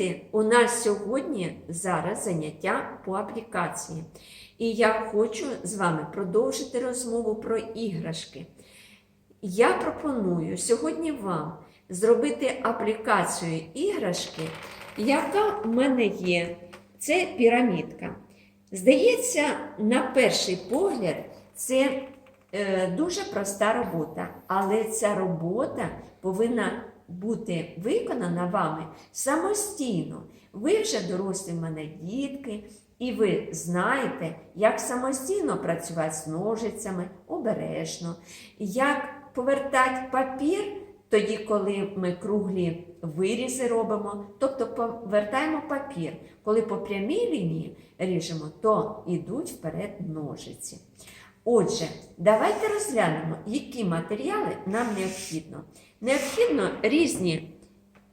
Діти, у нас сьогодні зараз заняття по аплікації. І я хочу з вами продовжити розмову про іграшки. Я пропоную сьогодні вам зробити аплікацію іграшки, яка в мене є. Це пірамідка. Здається, на перший погляд, це е, дуже проста робота, але ця робота повинна бути виконана вами самостійно. Ви вже дорослі в мене дітки, і ви знаєте, як самостійно працювати з ножицями обережно, як повертати папір. Тоді, коли ми круглі вирізи робимо, тобто повертаємо папір. Коли по прямій лінії ріжемо, то йдуть вперед ножиці. Отже, давайте розглянемо, які матеріали нам необхідно. Необхідно різні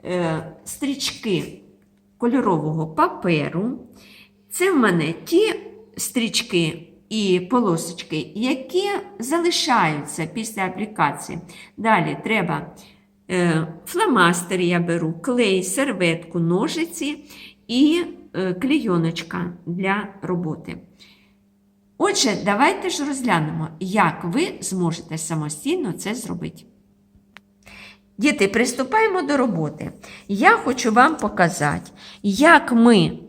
е, стрічки кольорового паперу. Це в мене ті стрічки і полосочки, які залишаються після аплікації. Далі треба е, фломастер я беру, клей, серветку, ножиці і е, клейоночка для роботи. Отже, давайте ж розглянемо, як ви зможете самостійно це зробити. Діти, приступаємо до роботи. Я хочу вам показати, як ми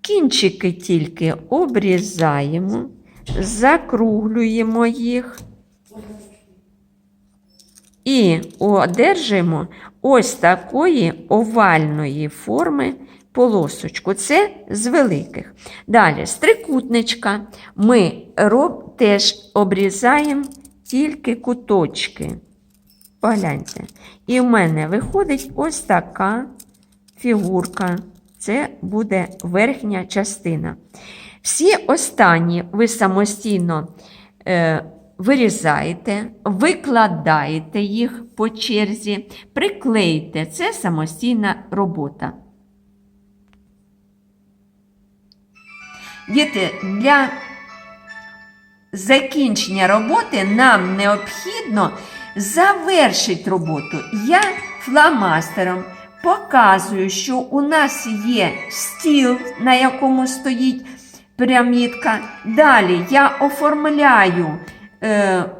кінчики тільки обрізаємо, закруглюємо їх і одержимо ось такої овальної форми полосочку. Це з великих. Далі, з трикутничка ми роб, теж обрізаємо тільки куточки. Погляньте. І в мене виходить ось така фігурка. Це буде верхня частина. Всі останні ви самостійно е, вирізаєте, викладаєте їх по черзі, приклеїте. Це самостійна робота. Діти, для закінчення роботи нам необхідно завершити роботу. Я фломастером показую, що у нас є стіл, на якому стоїть пірамідка. Далі я оформляю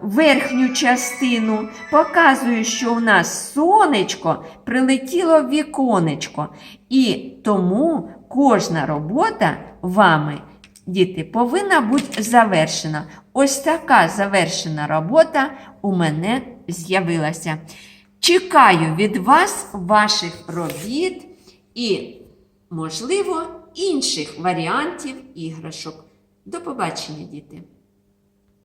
верхню частину, показую, що у нас сонечко прилетіло в віконечко. І тому кожна робота вами. Діти, повинна бути завершена. Ось така завершена робота у мене з'явилася. Чекаю від вас ваших робіт і, можливо, інших варіантів іграшок. До побачення, діти!